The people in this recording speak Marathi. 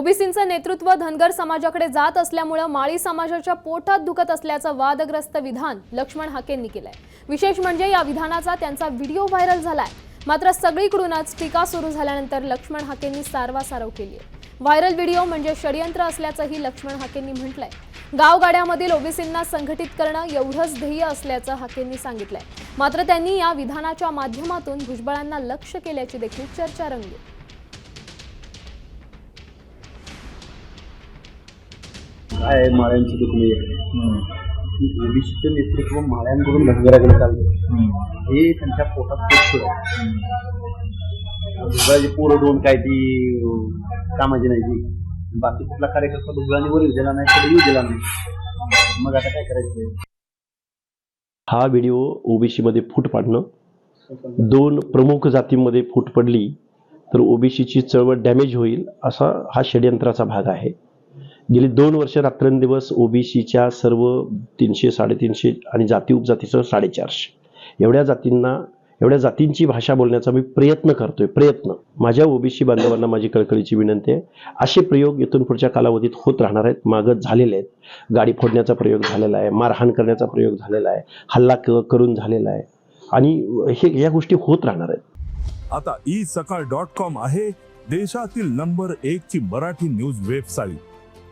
ओबीसींचं नेतृत्व धनगर समाजाकडे जात असल्यामुळं माळी समाजाच्या पोटात दुखत असल्याचं वादग्रस्त विधान लक्ष्मण हाकेंनी केलंय. विशेष म्हणजे या विधानाचा त्यांचा व्हिडिओ व्हायरल झालाय. मात्र सगळीकडूनच टीका सुरू झाल्यानंतर लक्ष्मण हाकेंनी सारवासारव केली आहे व्हायरल व्हिडिओ म्हणजे षडयंत्र असल्याचंही लक्ष्मण हाकेंनी म्हटलंय. गावगाड्यामधील ओबीसींना संघटित करणं एवढंच ध्येय असल्याचं हाकेंनी सांगितलंय. मात्र त्यांनी या विधानाच्या माध्यमातून भुजबळांना लक्ष केल्याची देखील चर्चा रंगली काय आहे? माळ्यांची दुखणी ओबीसीचं नेतृत्व माळ्यांकडून धनगराकडे चाललं. हे त्यांच्या पोटात पोचतो दुसराची पोरं दोन काय ती कामाची नाही ती. बाकी कुठला कार्यकर्ता दुसऱ्याने वर येऊ दिला नाही तर येऊ दिला नाही. मग आता काय करायचं? हा व्हिडिओ ओबीसी मध्ये फूट पाडणं. दोन प्रमुख जातींमध्ये फूट पडली तर ओबीसीची चळवळ डॅमेज होईल असा हा षडयंत्राचा भाग आहे. गेली दोन वर्ष रात्रंदिवस ओबीसीच्या सर्व तीनशे साडेतीनशे आणि जाती उपजातीचं साडेचारशे. एवढ्या जातींना एवढ्या जातींची भाषा बोलण्याचा मी प्रयत्न करतोय प्रयत्न. माझ्या ओबीसी बांधवांना माझी कळकळीची विनंती आहे. असे प्रयोग इथून पुढच्या कालावधीत होत राहणार आहेत मागत झालेले आहेत. गाडी फोडण्याचा प्रयोग झालेला आहे मारहाण करण्याचा प्रयोग झालेला आहे हल्ला क- करून झालेला आहे. आणि हे या गोष्टी होत राहणार आहेत. आता ई सकाळ डॉट कॉम आहे देशातील नंबर एक ची मराठी न्यूज वेबसाईट.